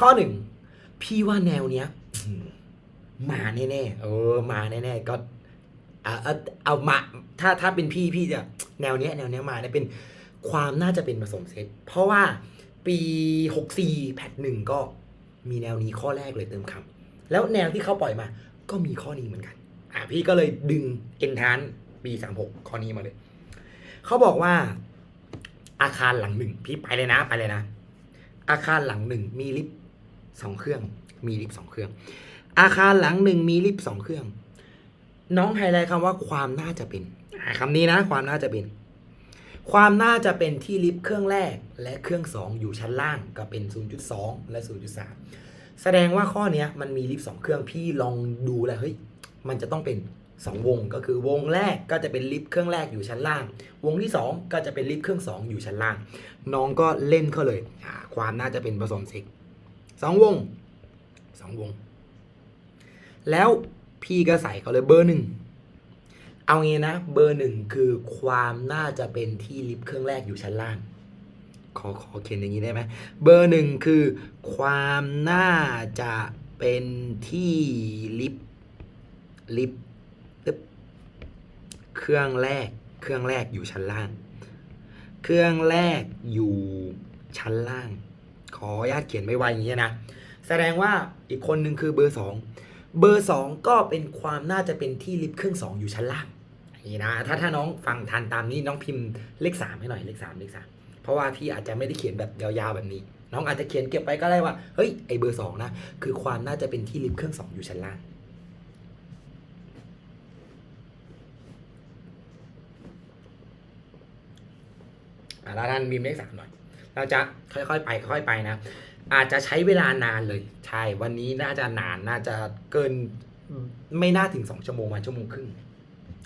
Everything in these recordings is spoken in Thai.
ข้อหนึ่งพี่ว่าแนวเนี้ยมาแน่ๆเออมาแน่ๆก็เอาเอาเอามาถ้าถ้าเป็นพี่พี่จะแนวเนี้ยแนวเนี้ยมาเนี่ยเป็นความน่าจะเป็นผสมเซตเพราะว่าปี 64 แพทหนึ่งก็มีแนวนี้ข้อแรกเลยเติมคำแล้วแนวที่เขาปล่อยมา ก็มีข้อนี้เหมือนกันอะพี่ก็เลยดึงเอนทานปี 36 ข้อนี้มาเลย เขาบอกว่า อาคารหลังหนึ่งพี่ไปเลยนะไปเลยนะ อาคารหลังหนึ่งมีลิฟต์ สองเครื่อง มีลิฟต์สองเครื่อง อาคารหลังหนึ่งมีลิฟต์สองเครื่อง น้องไฮไลท์คำว่าความน่าจะเป็นคำนี้นะ ความน่าจะเป็น ความน่าจะเป็นที่ลิฟต์เครื่องแรกและเครื่องสองอยู่ชั้นล่างก็เป็น 0.2 และ 0.3 แสดงว่าข้อเนี้ยมันมีลิฟต์สองเครื่องพี่ลองดูแล้วเฮ้ยมันจะต้องเป็น2วงก็คือวงแรกก็จะเป็นลิฟต์เครื่องแรกอยู่ชั้นล่าง วงที่ 2 ก็จะเป็นลิฟต์เครื่อง 2 อยู่ชั้นล่าง น้องก็เล่นเขาเลย ความน่าจะเป็นผสมเซ็ก สองวงสองวง แล้วพี่ก็ใส่เขาเลยเบอร์หนึ่งเอางี้นะ เบอร์หนึ่งคือความน่าจะเป็นที่ลิฟต์เครื่องแรกอยู่ชั้นล่าง ขอขอเขียนอย่างนี้ได้ไหมเบอร์หนึ่งคือความน่าจะเป็นที่ลิฟต์ลิฟต์เครื่องแรก เครื่องแรกอยู่ชั้นล่าง เครื่องแรกอยู่ชั้นล่าง ขออนุญาตเขียนไม่ไวอย่างนี้นะ แสดงว่าอีกคนหนึ่งคือเบอร์สองเบอร์สองก็เป็นความน่าจะเป็นที่ลิฟต์เครื่องสองอยู่ชั้นล่างนี่นะถ้าถ้าน้องฟังทันตามนี้น้องพิมพ์เลขสามให้หน่อยเลขสามเลขสามเพราะว่าพี่อาจจะไม่ได้เขียนแบบยาวๆแบบนี้ น้องอาจจะเขียนเก็บไปก็ได้ว่าเฮ้ยไอเบอร์สองนะคือความน่าจะเป็นที่ลิฟต์เครื่องสองอยู่ชั้นล่างอะแล้วท่านมีเลขสามหน่อย เราจะค่อยๆไปค่อยๆไปนะ อาจจะใช้เวลานานเลย ใช่ วันนี้น่าจะนานน่าจะเกินไม่น่าถึงสองชั่วโมงมาชั่วโมงครึ่ง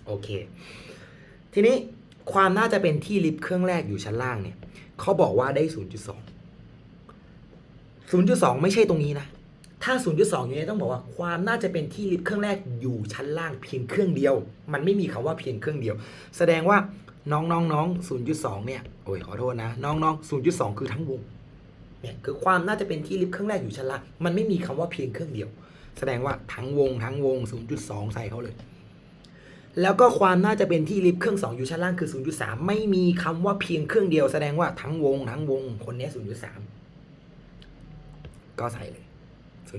โอเค ทีนี้ความน่าจะเป็นที่ลิฟต์เครื่องแรกอยู่ชั้นล่างเนี่ยเขาบอกว่าได้ 0.2 0.2 ไม่ใช่ตรงนี้นะ ถ้า 0.2อยู่เนี่ยต้องบอกว่าความน่าจะเป็นที่ลิฟต์เครื่องแรกอยู่ชั้นล่างเพียงเครื่องเดียว มันไม่มีคำว่าเพียงเครื่องเดียว แสดงว่า น้องน้องน้อง0.2เนี่ยโอ้ยขอโทษนะ น้องน้อง0.2คือทั้งวงเนี่ยคือความน่าจะเป็นที่ลิฟต์เครื่องแรกอยู่ชั้นล่างมันไม่มีคำว่าเพียงเครื่องเดียว แสดงว่าทั้งวงทั้งวง 0.2 ใส่เขาเลย แล้วก็ความน่าจะเป็นที่ลิฟต์เครื่อง2อยู่ชั้นล่างคือ 0.3 ไม่มีคำว่าเพียงเครื่องเดียว แสดงว่าทั้งวงทั้งวงคนนี้ย0.3 ก็ใส่เลย 0.3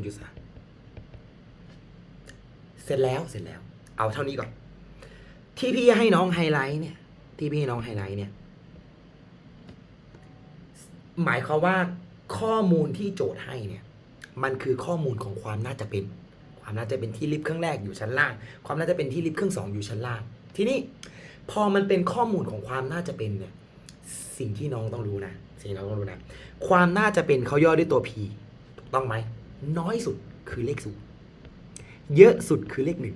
เสร็จแล้วเสร็จแล้ว เอาเท่านี้ก่อน ที่พี่ให้น้องไฮไลท์เนี่ย ที่พี่น้องไฮไลท์เนี่ย หมายความว่าข้อมูลที่โจทย์ให้เนี่ย มันคือข้อมูลของความน่าจะเป็น ความน่าจะเป็นที่ลิฟต์เครื่องแรกอยู่ชั้นล่าง ความน่าจะเป็นที่ลิฟต์เครื่องสองอยู่ชั้นล่าง ทีนี้พอมันเป็นข้อมูลของความน่าจะเป็นเนี่ย สิ่งที่น้องต้องรู้นะสิ่งที่น้องต้องรู้นะ ความน่าจะเป็นเขาย่อด้วยตัว p ถูกต้องไหมน้อยสุดคือเลขศูนย์เยอะสุดคือเลขหนึ่ง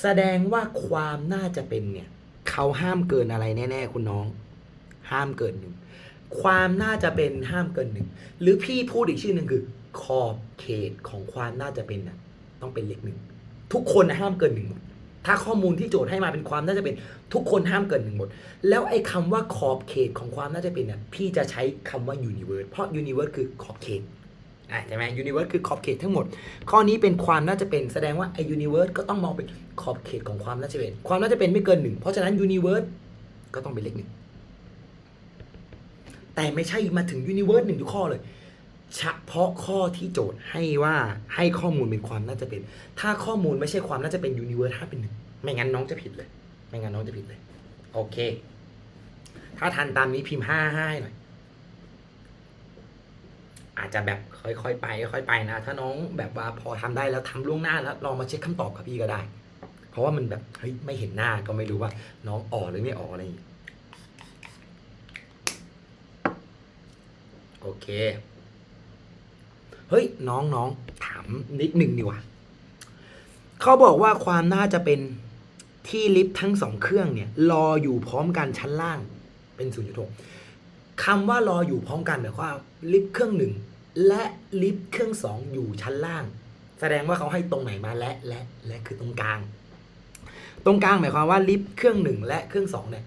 แสดงว่าความน่าจะเป็นเนี่ย เขาห้ามเกินอะไรแน่ ๆ คุณน้อง ห้ามเกินหนึ่งความน่าจะเป็นห้ามเกินหนึ่งหรือพี่พูดอีกชื่อหนึ่งคือ ขอบเขตของความน่าจะเป็นน่ะต้องเป็นเลขหนึ่งทุกคนห้ามเกินหนึ่งหมดถ้าข้อมูลที่โจทย์ให้มาเป็นความน่าจะเป็น ทุกคนห้ามเกินหนึ่งหมด แล้วไอ้คำว่าขอบเขตของความน่าจะเป็นเนี่ยพี่จะใช้คำว่า universe เพราะ universe คือขอบเขต ใช่ไหม universe คือขอบเขตทั้งหมด ข้อนี้เป็นความน่าจะเป็นแสดงว่าไอ้ universe ก็ต้องมองเป็นขอบเขตของความน่าจะเป็น ความน่าจะเป็นไม่เกินหนึ่งเพราะฉะนั้น universe ก็ต้องเป็นเลขหนึ่งแต่ไม่ใช่มาถึง universe หนึ่งทุกข้อเลยเฉพาะข้อที่โจทย์ให้ว่าให้ข้อมูลเป็นความน่าจะเป็น ถ้าข้อมูลไม่ใช่ความน่าจะเป็น universe ห้าเป็นหนึ่งไม่งั้นน้องจะผิดเลย ไม่งั้นน้องจะผิดเลย โอเค ถ้าทันตามนี้พิมพ์ห้าให้หน่อย อาจจะแบบค่อยๆไปค่อยๆไปนะ ถ้าน้องแบบว่าพอทำได้แล้วทำล่วงหน้าแล้วลองมาเช็คคำตอบกับพี่ก็ได้ เพราะว่ามันแบบเฮ้ยไม่เห็นหน้าก็ไม่รู้ว่า น้องออกหรือไม่ออกอะไรอย่างงี้โอเค เฮ้ยน้องน้องถามนิดหนึ่งดีกว่าเขาบอกว่าความน่าจะเป็นที่ลิฟต์ทั้งสองเครื่องเนี่ย รออยู่พร้อมกันชั้นล่างเป็น0.6 คำว่ารออยู่พร้อมกันหมายความลิฟต์เครื่องหนึ่งและลิฟต์เครื่องสองอยู่ชั้นล่าง แสดงว่าเขาให้ตรงไหนมาและและและคือตรงกลาง ตรงกลางหมายความว่าลิฟต์เครื่องหนึ่งและเครื่องสองเนี่ย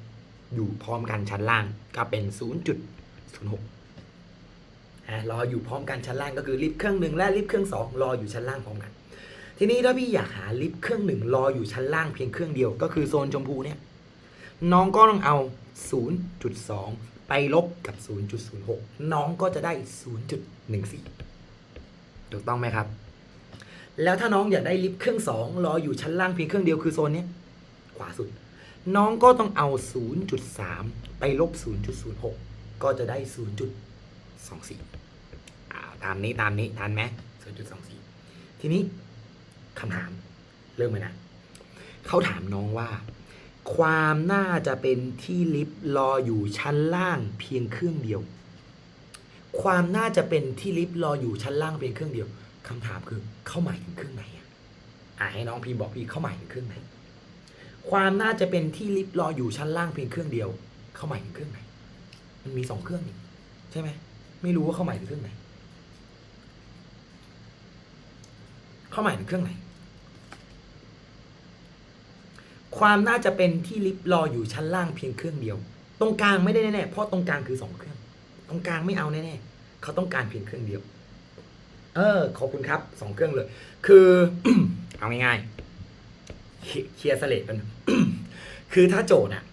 อยู่พร้อมกันชั้นล่างก็เป็น 0.06อะรออยู่พร้อมกันชั้นล่างก็คือลิฟต์เครื่องหนึ่งและลิฟต์เครื่องสองรออยู่ชั้นล่างพร้อมกัน ทีนี้ถ้าพี่อยากหาลิฟต์เครื่องหนึ่งรออยู่ชั้นล่างเพียงเครื่องเดียวก็คือโซนชมพูเนี่ยน้องก็ต้องเอา 0.2 ไปลบกับ 0.06 น้องก็จะได้ 0.14 ถูกต้องไหมครับ แล้วถ้าน้องอยากได้ลิฟต์เครื่องสองรออยู่ชั้นล่างเพียงเครื่องเดียวคือโซนนี้ขวาสุด น้องก็ต้องเอา 0.3 ไปลบ 0.06 ก็จะได้ 0.24อาตามนี้ตามนี้ทันไหม0.24 ทีนี้คำถามเริ่มเลยนะเขาถามน้องว่า ความน่าจะเป็นที่ลิฟต์รออยู่ชั้นล่างเพียงเครื่องเดียว ความน่าจะเป็นที่ลิฟต์รออยู่ชั้นล่างเพียงเครื่องเดียวคำถามคือเข้าหมายถึงเครื่องไหนอะอ่าให้น้องพีบอกพี่เข้าหมายถึงเครื่องไหน ความน่าจะเป็นที่ลิฟต์รออยู่ชั้นล่างเพียงเครื่องเดียว เข้าหมายถึงเครื่องไหน มันมีสองเครื่องนี่ใช่ไหมไม่รู้ว่าเข้าหมายถึงเครื่องไหน เข้าหมายถึงเครื่องไหน ความน่าจะเป็นที่ลิฟต์รออยู่ชั้นล่างเพียงเครื่องเดียว ตรงกลางไม่ได้แน่ๆเพราะตรงกลางคือสองเครื่อง ตรงกลางไม่เอาแน่ๆเขาต้องการเพียงเครื่องเดียว เออขอบคุณครับสองเครื่องเลย คือเอาง่ายๆเคลียร์สเลดกันคือถ้าโจทย์อะ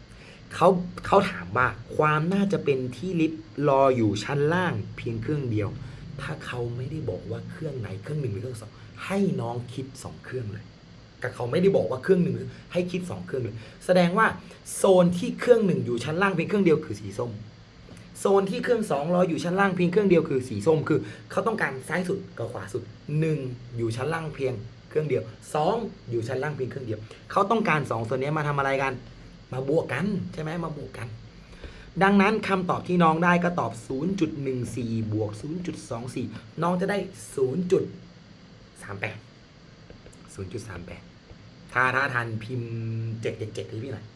เขาเขาถามว่าความน่าจะเป็นที่ลิฟต์รออยู่ชั้นล่างเพียงเครื่องเดียว ถ้าเขาไม่ได้บอกว่าเครื่องไหนเครื่องหนึ่งหรือเครื่องสองให้น้องคิดสองเครื่องเลย แต่เขาไม่ได้บอกว่าเครื่องหนึ่งให้คิดสองเครื่องเลยแสดงว่าโซนที่เครื่องหนึ่งอยู่ชั้นล่างเพียงเครื่องเดียวคือสีส้ม โซนที่เครื่องสองรออยู่ชั้นล่างเพียงเครื่องเดียวคือสีส้มคือ เขาต้องการซ้ายสุดกับขวาสุดหนึ่งอยู่ชั้นล่างเพียงเครื่องเดียวสองอยู่ชั้นล่างเพียงเครื่องเดียว เขาต้องการสองส่วนนี้มาทำอะไรกัน มาบวกกันใช่ไหมมาบวกกันดังนั้นคำตอบที่น้องได้ก็ตอบ 0.14 บวก 0.24 น้องจะได้ 0.38 0.38ถ้าถ้าทันพิมพ์777ให้พี่หน่อย